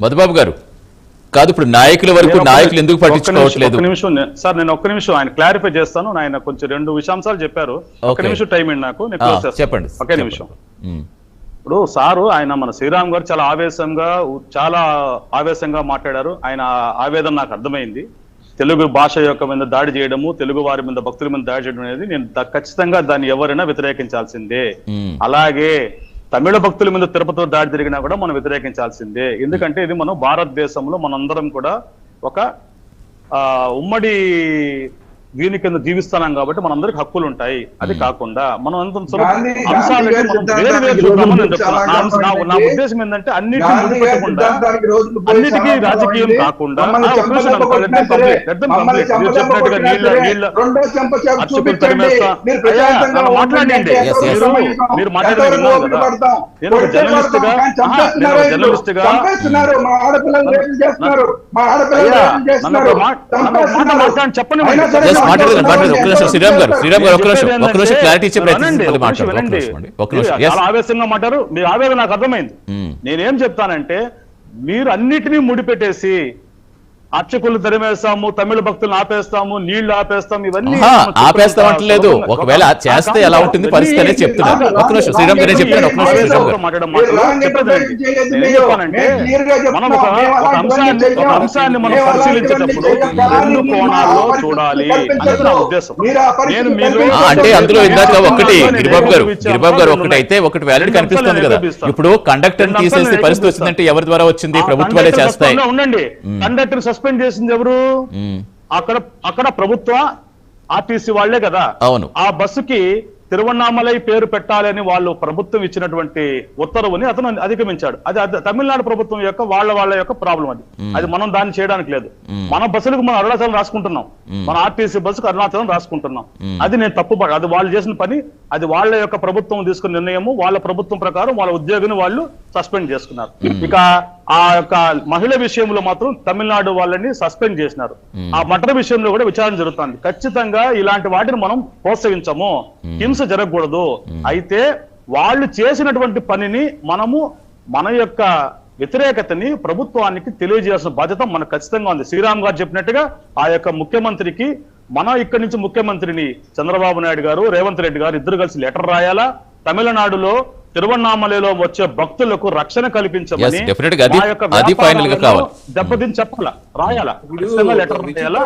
మధుబాబు గారు కాదు ఇప్పుడు నాయకుల వరకు నాయకులు ఎందుకు పట్టించుకోవట్లేదు? నిమిషం సార్ నేను ఒక్క నిమిషం ఆయన క్లారిఫై చేస్తాను. ఆయన కొంచెం రెండు విషయాంశాలు చెప్పారు. ఓకే. నిమిషం టైం అండి నాకు. చెప్పండి. ఒకే. నిమిషం. ఇప్పుడు సారు ఆయన మన శ్రీరామ్ గారు చాలా ఆవేశంగా చాలా ఆవేశంగా మాట్లాడారు. ఆయన ఆవేదన నాకు అర్థమైంది. తెలుగు భాష యొక్క మీద దాడి చేయడము తెలుగు వారి మీద భక్తుల మీద దాడి చేయడం అనేది నేను ఖచ్చితంగా దాన్ని ఎవరైనా వ్యతిరేకించాల్సిందే. అలాగే తమిళ భక్తుల మీద తిరుపతిలో దాడి జరిగినా కూడా మనం వ్యతిరేకించాల్సిందే. ఎందుకంటే ఇది మనం భారతదేశంలో మనందరం కూడా ఒక ఆ ఉమ్మడి దీని కింద జీవిస్తున్నాం కాబట్టి మనందరికి హక్కులు ఉంటాయి అది కాకుండా మనం అంత వేరు వేరు చూద్దామని నేను. చాలా నా. ఉద్దేశం ఏంటంటే ముడిపెట్టకుండా అన్నిటికీ చాలా రాజకీయం. కాకుండా చెప్పినట్టుగా నీళ్ళ- నీళ్ళ-. తరిమేస్తా. మాట్లాడండి. మీరు- సమావేశం? మీరు మాట్లాడేది ఎంతవరకు విన్నాను ఓపిక కదా. పడతాం? నేను ఒక కొడితే జర్నలిస్ట్గా- కొడతాం, కానీ ఆహా, చంపేస్తున్నారు నేను ఒక వీళ్ళు. జర్నలిస్ట్గా- చంపేస్తున్నారు మా ఆడపిల్లలు రేపులు చేస్తున్నారు మా ఆడపిల్లలు అయ్యా, రేపులు చేస్తున్నారు నన్ను ఒక మాట- నన్ను ఒక మాట మాట్లాడండి, చెప్పండి మాట్లాడగలను. ఒక్క నిమిషం, శ్రీరామ్ గారు, శ్రీరామ్ గారు, ఒక్క నిమిషం, ఒక్క నిమిషం క్లారిటీ ఇచ్చే ప్రయత్నం మాట్లాడండి. ఒక్క. నిమిషం ఆవేశంగా మాట్లాడు మీ ఆవేదన నాకు అర్థమైంది ఉమ్. నేనేం చెప్తానంటే మీరు అన్నిటినీ ముడిపెట్టేసి అర్చకులు తరిమేస్తాము తమిళ భక్తులను ఆపేస్తాము నీళ్ళు ఆపేస్తాం ఇవన్నీ ఆపేస్తాం అంటలేదు. ఒకవేళ ఒక- చేస్తే ఎలా ఉంటుంది పరిస్థితి అనేది చెప్తున్నా. రాంగ్ ఒక్క నిమిషం, శ్రీరామ్ గారే చెప్పారు, ఒక్క నిమిషం, మనం. ఒక ఒక అంశాన్ని ఒక. అంశాన్ని మనం పరిశీలించేటప్పుడు. రెండు కోణాల్లో చూడాలి అనేది నా. ఉద్దేశం నేను మీరు అంటే అందులో ఇందాక ఒకటి గిరిబాబు గారు గిరిబాబు గారు ఒకటి అయితే ఒకటి వ్యాలిడ్ కనిపిస్తుంది కదా. ఇప్పుడు కండక్టర్ తీసేసే పరిస్థితి. వచ్చిందంటే ఎవరి ద్వారా వచ్చింది ప్రభుత్వాలే చేస్తాయి ఉండండి కండక్టర్ సస్పెండ్ చేసింది ఎవరు. అక్కడ అక్కడ ప్రభుత్వ ఆర్టీసీ వాళ్ళే కదా. అవును. ఆ బస్సుకి తిరువన్నామలై పేరు పెట్టాలని వాళ్ళు ప్రభుత్వం ఇచ్చినటువంటి ఉత్తర్వుని అతను అధిగమించాడు. అది తమిళనాడు ప్రభుత్వం యొక్క వాళ్ళ వాళ్ళ యొక్క ప్రాబ్లం అది. అది మనం దాన్ని చేయడానికి లేదు. మన బస్సులకు మనం అరుణాచలం రాసుకుంటున్నాం. మన ఆర్టీసీ బస్సుకు అరుణాచలం రాసుకుంటున్నాం. అది నేను తప్పు అది వాళ్ళు చేసిన పని అది వాళ్ళ యొక్క ప్రభుత్వం తీసుకున్న నిర్ణయము వాళ్ళ ప్రభుత్వం ప్రకారం వాళ్ళ ఉద్యోగిని వాళ్ళు సస్పెండ్ చేసుకున్నారు. ఇక ఆ యొక్క మహిళ విషయంలో మాత్రం తమిళనాడు వాళ్ళని సస్పెండ్ చేసినారు. ఆ మటర్ విషయంలో కూడా విచారణ జరుగుతుంది. ఖచ్చితంగా ఇలాంటి వాటిని మనం ప్రోత్సహించము. హింస జరగకూడదు. అయితే వాళ్ళు చేసినటువంటి పనిని మనము మన యొక్క వ్యతిరేకతని ప్రభుత్వానికి తెలియజేయాల్సిన బాధ్యత మనకు ఖచ్చితంగా ఉంది. శ్రీరామ్ గారు చెప్పినట్టుగా ఆ యొక్క ముఖ్యమంత్రికి మన ఇక్కడి నుంచి ముఖ్యమంత్రిని చంద్రబాబు నాయుడు గారు రేవంత్ రెడ్డి గారు ఇద్దరు కలిసి లెటర్ రాయాలా? తమిళనాడులో తిరువన్నామలలో వచ్చే భక్తులకు రక్షణ కల్పించమని అది- గా కావాలి. దెబ్బతిని చెప్పాలా? రాయాలా? ఖచ్చితంగా లెటర్ రాయాలా?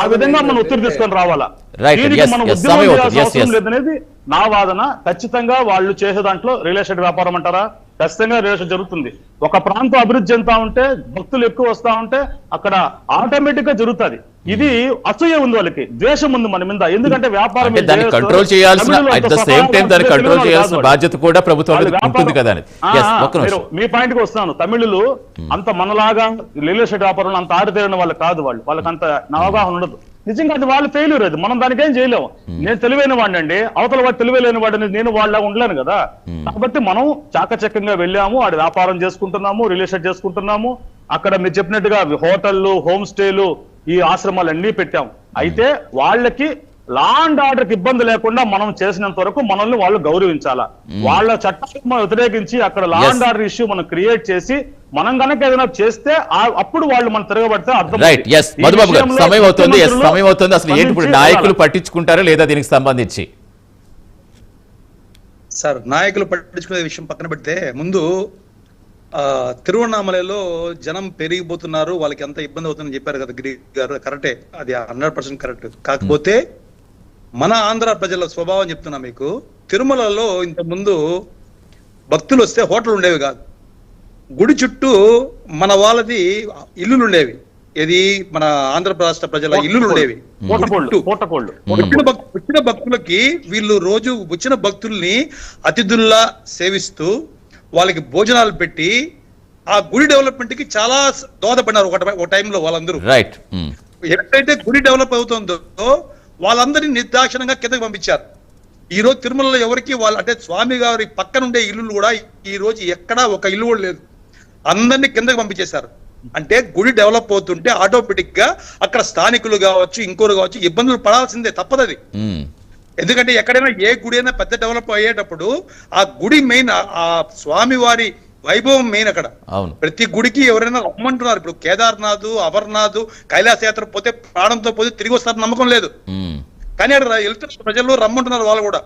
ఆ విధంగా మనం ఒత్తిడి తీసుకొని రావాలా? Right, దీనికి yes, మనం yes, ఉద్యమం. లేదనేది నా వాదన. ఖచ్చితంగా వాళ్ళు చేసే దాంట్లో రియల్ ఎస్టేట్ వ్యాపారం అంటారా? ఖచ్చితంగా ఎస్టేట్ జరుగుతుంది. ఒక ప్రాంతం అభివృద్ధి చెందుతా ఉంటే భక్తులు ఎక్కువ వస్తా ఉంటే అక్కడ ఆటోమేటిక్గా జరుగుతుంది. ఇది అసూయ ఉంది వాళ్ళకి. ద్వేషం ఉంది మన మీద. ఎందుకంటే వ్యాపారం దాన్ని. కంట్రోల్ చేయాల్సిన తమిళులు అట్ అంత ద సేమ్ టైం స్వతహాగా దాన్ని కంట్రోల్ చేయాల్సిన బాధ్యత కూడా ప్రభుత్వం ఉంటుంది కదా మీ పాయింట్కి వస్తాను. తమిళులు అంత మనలాగా రియల్ ఎస్టేట్ వ్యాపారంలో అంత ఆరితేరిన వాళ్ళు కాదు వాళ్ళు. వాళ్ళకి అంత అవగాహన ఉండదు. నిజంగా అది వాళ్ళ ఫెయిల్యూర్ అది. మనం దానికి చేయలేము. నేను తెలివైన వాడిని అండి అవతల వాడు తెలివైన వాడిని నేను వాళ్ళ ఉండలేను కదా. కాబట్టి మనం చాకచక్యంగా వెళ్ళాము. ఆడ వ్యాపారం చేసుకుంటున్నాము రియల్ ఎస్టేట్ చేసుకుంటున్నాము. అక్కడ మీరు చెప్పినట్టుగా హోటళ్ళు హోమ్ స్టేలు ఈ ఆశ్రమాలు అన్ని పెట్టాం అయితే వాళ్ళకి లా అండ్ ఆర్డర్కి ఇబ్బంది లేకుండా మనం చేసినంత వరకు మనల్ని వాళ్ళు గౌరవించాలా. వాళ్ళ చట్టాలకు మనం వ్యతిరేకించి అక్కడ లా. అండ్ ఆర్డర్ ఇష్యూ మనం క్రియేట్ చేసి మనం గనక ఏదైనా చేస్తే అప్పుడు వాళ్ళు మనం తిరగబడితే అర్థం రైట్ ఎస్ మధుబాబు గారు సమయం అవుతుంది. సమయం అవుతుంది. అసలు ఏంటి ఇప్పుడు నాయకులు పట్టించుకుంటారా లేదా దీనికి సంబంధించి? సార్ నాయకులు పట్టించుకునే విషయం పక్కన పెడితే ముందు ఆ తిరువண்ணామలలో జనం పెరిగిపోతున్నారు. వాళ్ళకి ఎంత ఇబ్బంది అవుతుందని చెప్పారు కదా గిరి గారు. కరెక్టే. అది హండ్రెడ్ పర్సెంట్ కరెక్ట్. కాకపోతే మన ఆంధ్ర ప్రజల స్వభావం చెప్తున్నా మీకు. తిరుమలలో ఇంత ముందు భక్తులు వస్తే హోటల్ ఉండేవి కాదు. గుడి చుట్టూ మన వాళ్ళది ఇల్లులు ఉండేవి ఇది మన ఆంధ్ర రాష్ట్ర ప్రజల ఇల్లులు ఉండేవి వచ్చిన భక్- వచ్చిన భక్తులకి వీళ్ళు రోజు వచ్చిన భక్తుల్ని అతిథుల్లా సేవిస్తూ వాళ్ళకి భోజనాలు పెట్టి ఆ గుడి డెవలప్మెంట్కి చాలా దోహదపడినారు ఒక టైంలో వాళ్ళందరూ. రైట్. ఎప్పుడైతే గుడి డెవలప్ అవుతుందో వాళ్ళందరినీ నిర్దాక్షిణంగా కిందకి పంపించారు. ఈ రోజు తిరుమలలో ఎవరికి వాళ్ళు అంటే స్వామి గారి పక్కన ఉండే ఇల్లులు కూడా ఈ రోజు ఎక్కడా ఒక ఇల్లు కూడా లేదు. అందరినీ కిందకి పంపించేశారు. అంటే గుడి డెవలప్ అవుతుంటే ఆటోమేటిక్గా అక్కడ స్థానికులు కావచ్చు ఇంకోరు కావచ్చు ఇబ్బందులు పడాల్సిందే తప్పదది ఎందుకంటే ఎక్కడైనా ఏ గుడి అయినా పెద్ద డెవలప్ అయ్యేటప్పుడు ఆ గుడి మెయిన్ ఆ స్వామి వారి వైభవం మెయిన్ అక్కడ. అవును. ప్రతి గుడికి ఎవరైనా రమ్మంటున్నారు. ఇప్పుడు కేదార్నాథ్ అమర్నాథ్ కైలాస యాత్ర పోతే ప్రాణంతో పోతే తిరిగి వస్తారని నమ్మకం లేదు. కానీ అక్కడ వెళ్తున్న ప్రజలు రమ్మంటున్నారు వాళ్ళు కూడా.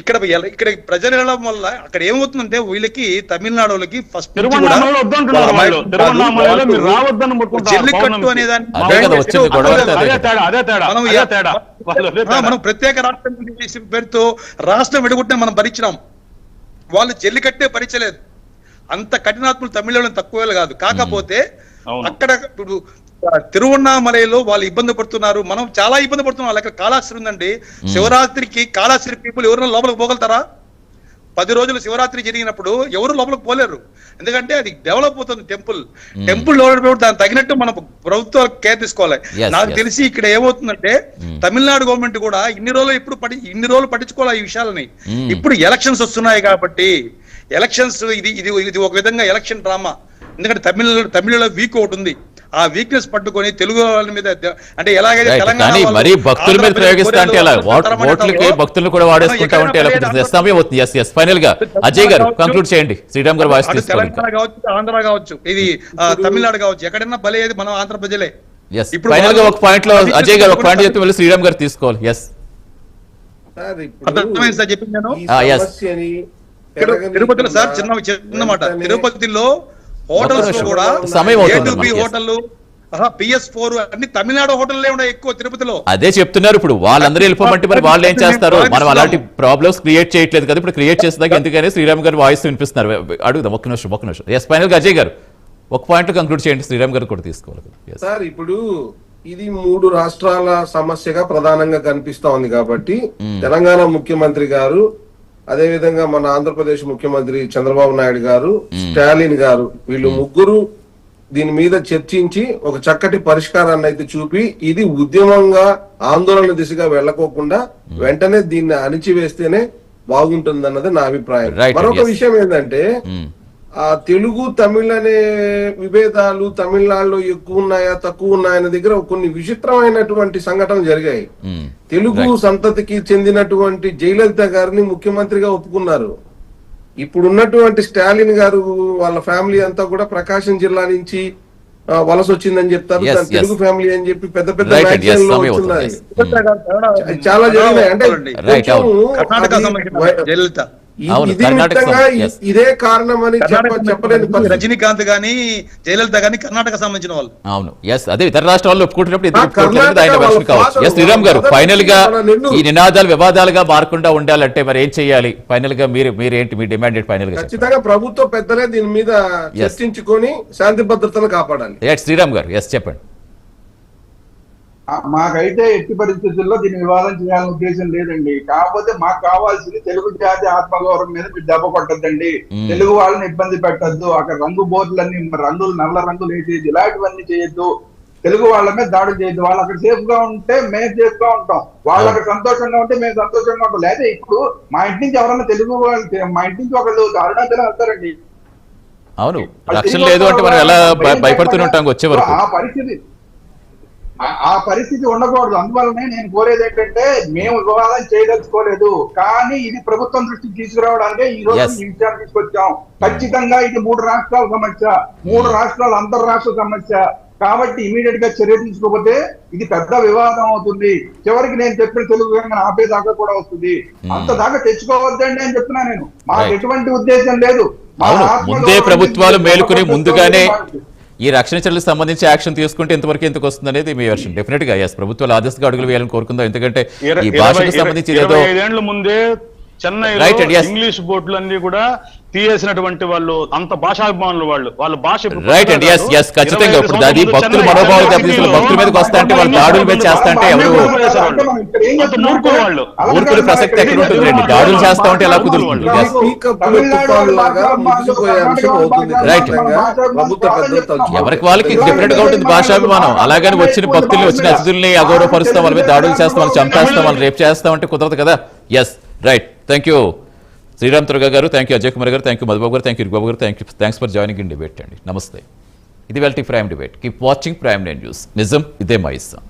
ఇక్కడ ఇక్కడ ప్రజలు వెళ్ళడం వల్ల అక్కడ ఏమవుతుందంటే వీళ్ళకి తమిళనాడు వాళ్ళకి ఫస్ట్ జల్లికట్టు. అనే దాన్ని మనం ప్రత్యేక రాష్ట్రం పేరుతో రాష్ట్రం విడగొట్టిన మనం భరించినాం. వాళ్ళు జల్లికట్టే భరించలేదు. అంత కఠినాత్ములు తమిళంలో తక్కువ కాదు. కాకపోతే. అక్కడ ఇప్పుడు తిరువన్నామలైలో వాళ్ళు ఇబ్బంది పడుతున్నారు. మనం చాలా ఇబ్బంది పడుతున్నాం. వాళ్ళ అక్కడ కాళాస్త్రి ఉందండి. శివరాత్రికి కాళాస్త్రి పీపుల్ ఎవరైనా లోపలికి పోగలుగుతారా? పది రోజులు శివరాత్రి జరిగినప్పుడు ఎవరు లోపలికి పోలేరు. ఎందుకంటే అది డెవలప్ అవుతుంది టెంపుల్. టెంపుల్ డెవలప్ అవుతుంది దానికి తగినట్టు మన ప్రభుత్వం కేర్ తీసుకోవాలి. నాకు. తెలిసి ఇక్కడ ఏమవుతుందంటే తమిళనాడు గవర్నమెంట్ కూడా ఇన్ని రోజులు ఇప్పుడు పడి ఇన్ని రోజులు పట్టించుకోవాలి ఈ విషయాలని. ఇప్పుడు ఎలక్షన్స్ వస్తున్నాయి కాబట్టి ఎలక్షన్స్ ఇది ఇది ఇది ఒక విధంగా ఎలక్షన్ డ్రామా ఎందుకంటే తమిళ తమిళలో వీక్ ఒకటి ఉంది. ఆ వీక్నెస్ పట్టుకొని తెలుగు వాళ్ళ మీద అంటే ఎలాగైతే తెలంగాణ కానీ వాళ్ళు మరీ భక్తుల మీద ప్రయోగిస్తా అంటే ఎలా? ఓట్లకి అంటారో, భక్తులను కూడా వాడేసుకుంటా ఉంటే ఎలా ఎస్ ఎస్ ఫైనల్గా అజయ్ గారు కంక్లూడ్ చేయండి. శ్రీరామ్ గారు వాయిస్ తెలంగాణ కావచ్చు ఆంధ్ర కావచ్చు. ఇది తమిళనాడు కావచ్చు. ఎక్కడైనా బలేది మనం ఆంధ్ర ప్రజలే ఇప్పుడు ఫైనల్గా వాళ్ళు- ఒక పాయింట్లో అజయ్ గారు ఒక పాయింట్ చెప్తే మళ్ళీ శ్రీరామ్ గారు తీసుకోవాలి. ఎస్ అర్థమైంది సార్ చెప్పింది నేను. తిరుపతిలో సార్ చిన్న చిన్న మాట తిరుపతిలో హోటల్స్. కూడా సమయం అవుతుంది A2B అమ్మా, yes. హోటల్ పిఎస్ ఫోర్ అన్ని తమిళనాడు హోటల్లే ఉన్నాయి ఎక్కువ తిరుపతిలో. అదే చెప్తున్నారు ఇప్పుడు. వాళ్ళందరూ వెళ్ళిపోమంటే మరి వాళ్ళు ఏం చేస్తారు? మనం అలాంటి ప్రాబ్లమ్స్ క్రియేట్ చేయట్లేదు కదా. ఇప్పుడు క్రియేట్ చేసేదాకా ఎందుకని శ్రీరామ్ గారు వాయిస్ వినిపిస్తున్నారు. అడుగుదాం ఒక్క నిమిషం ఒక్క నిమిషం. ఎస్ ఫైనల్ అజయ్ గారు. ఒక పాయింట్ కంక్లూడ్ చేయండి. శ్రీరామ్ గారు కూడా తీసుకోవాలి. సార్ ఇప్పుడు ఇది మూడు రాష్ట్రాల సమస్యగా ప్రధానంగా కనిపిస్తా ఉంది కాబట్టి తెలంగాణ ముఖ్యమంత్రి గారు అదే విధంగా మన ఆంధ్రప్రదేశ్ ముఖ్యమంత్రి చంద్రబాబు నాయుడు గారు స్టాలిన్ గారు వీళ్ళు ముగ్గురు దీని మీద చర్చించి ఒక చక్కటి పరిష్కారాన్ని అయితే చూపి ఇది ఉద్యమంగా ఆందోళన దిశగా వెళ్ళకోకుండా వెంటనే దీన్ని అణిచివేస్తేనే బాగుంటుంది అన్నది నా అభిప్రాయం మరొక. విషయం ఏంటంటే. ఆ తెలుగు తమిళ్ అనే విభేదాలు తమిళనాడులో ఎక్కువ ఉన్నాయా తక్కువ ఉన్నాయన్న దగ్గర కొన్ని విచిత్రమైనటువంటి సంఘటనలు జరిగాయి. తెలుగు సంతతికి చెందినటువంటి జయలలిత గారిని ముఖ్యమంత్రిగా ఒప్పుకున్నారు. ఇప్పుడు ఉన్నటువంటి స్టాలిన్ గారు వాళ్ళ ఫ్యామిలీ అంతా కూడా ప్రకాశం జిల్లా నుంచి వలస వచ్చిందని చెప్తారు. తెలుగు ఫ్యామిలీ అని చెప్పి పెద్ద పెద్ద. చాలా జరిగినాయి. అంటే ఇది కారణం అని చెప్ప కర్ణాటక చెప్పలేని పరిస్థితి. రజనీకాంత్ గాని జయలలిత గాని కర్ణాటక సంబంధించిన వాళ్ళు. అవును ఎస్ అదే ఇతర రాష్ట్రాల్లో ఒప్పుకుంటున్నప్పుడు ఎస్ శ్రీరామ్ గారు ఫైనల్గా. ఈ నినాదాలు వివాదాలుగా మారకుండా ఉండాలంటే మరి ఏం చేయాలి? ఫైనల్గా మీరు మీరు ఏంటి? మీ డిమాండ్ ఫైనల్గా. ఖచ్చితంగా ప్రభుత్వ పెద్దలే దీని మీద చర్చించుకొని శాంతి భద్రతను కాపాడాలి. శ్రీరామ్ గారు ఎస్ చెప్పండి. మాకైతే ఎట్టి పరిస్థితుల్లో దీన్ని వివాదం చేయాలని ఉద్దేశం లేదండి. కాకపోతే మాకు కావాల్సింది తెలుగు జాతి ఆత్మగౌరవం మీద మీరు దెబ్బ కొట్టద్దండి. తెలుగు వాళ్ళని ఇబ్బంది పెట్టద్దు. అక్కడ రంగు బోర్డులన్నీ రంగులు నల్ల రంగులు వేసేది ఇలాంటివన్నీ చేయొద్దు. తెలుగు వాళ్ళ మీద దాడులు చేయొద్దు. వాళ్ళు అక్కడ సేఫ్గా ఉంటే మేము సేఫ్గా ఉంటాం. వాళ్ళు అక్కడ సంతోషంగా ఉంటే మేము సంతోషంగా ఉంటాం. లేదా ఇప్పుడు మా ఇంటి నుంచి ఎవరన్నా తెలుగు వాళ్ళు మా ఇంటి నుంచి ఒకళ్ళు అరుణాచలం వెళ్తారండి అవును. రక్షణ తిరిగి లేదు అంటే మనం ఎలా భయపడుతూనే ఉంటాం వచ్చే వరకు. ఆ పరిస్థితి. ఆ- పరిస్థితి ఉండకూడదు. అందువల్లనే నేను కోరేది ఏంటంటే మేము వివాదం చేయదలుచుకోలేదు. కానీ ఇది ప్రభుత్వం దృష్టికి తీసుకురావడానికే ఈ రోజు. ఈ విషయాన్ని తీసుకొచ్చాం. ఖచ్చితంగా ఇది మూడు రాష్ట్రాల సమస్య. మూడు రాష్ట్రాల అంతర్రాష్ట్ర సమస్య. కాబట్టి ఇమీడియట్గా చర్య తీసుకోకపోతే ఇది పెద్ద వివాదం అవుతుంది. చివరికి నేను చెప్పిన తెలుగు రంగం ఆపేదాకా కూడా వస్తుంది. అంత దాకా తెచ్చుకోవద్దండి అని చెప్తున్నా నేను. మాకు. ఎటువంటి ఉద్దేశం లేదు. ముందే ప్రభుత్వాలు మేలుకుని ముందుగానే. ఈ రక్షణ చర్యలకు సంబంధించి యాక్షన్ తీసుకుంటే ఎంతవరకు ఎందుకు వస్తుంది అనేది మీ వర్షన్ డెఫినెట్గా ఎస్ ప్రభుత్వాలు ఆదర్శంగా అడుగులు వేయాలని కోరుకుందాం. ఎందుకంటే ఈ భాషకు సంబంధించి ఏదో ముందే yes. ఇంగ్లీష్ బోర్డులన్నీ కూడా తీయేసినటువంటి వాళ్ళు అంత భాషాభిమానులు వాళ్ళు వాళ్ళ భాష రైట్ అండి ఎస్ ఎస్ ఖచ్చితంగా ఇప్పుడు అది భక్తులు మనోభావాలు దెబ్బతీసిన భక్తుల మీదకి వస్తా అంటే వాళ్ళు దాడుల మీద చేస్తా అంటే ఎవరు? మూర్ఖులు వాళ్ళు. ఊరుకునే ప్రసక్తి ఎక్కడ ఉంటుంది రండి దాడులు చేస్తా ఉంటే ఎలా కుదురుతుంది? తలుచుకోవాలి. ఎవరికి వాళ్ళకి డిఫరెంట్గా ఉంటుంది భాషాభిమానం. అలాగని వచ్చిన భక్తుల్ని వచ్చిన అతిథుల్ని అగౌరవపరుస్తాం వాళ్ళ మీద దాడులు చేస్తాం వాళ్ళు చంపేస్తాం వాళ్ళు రేపు చేస్తాం అంటే కుదరదు కదా? Yes right thank you Sriram Durga గారు థ్యాంక్ యూ అజయ్ కుమార్ గారు థ్యాంక్ యూ మధుబాబు గారు థ్యాంక్ యూ బాబు గారు thank you thanks for joining in debate అండి. నమస్తే. ఇది వెల్టీ prime debate. Keep watching prime nine news. నిజం ఇదే మా ఇస్తాం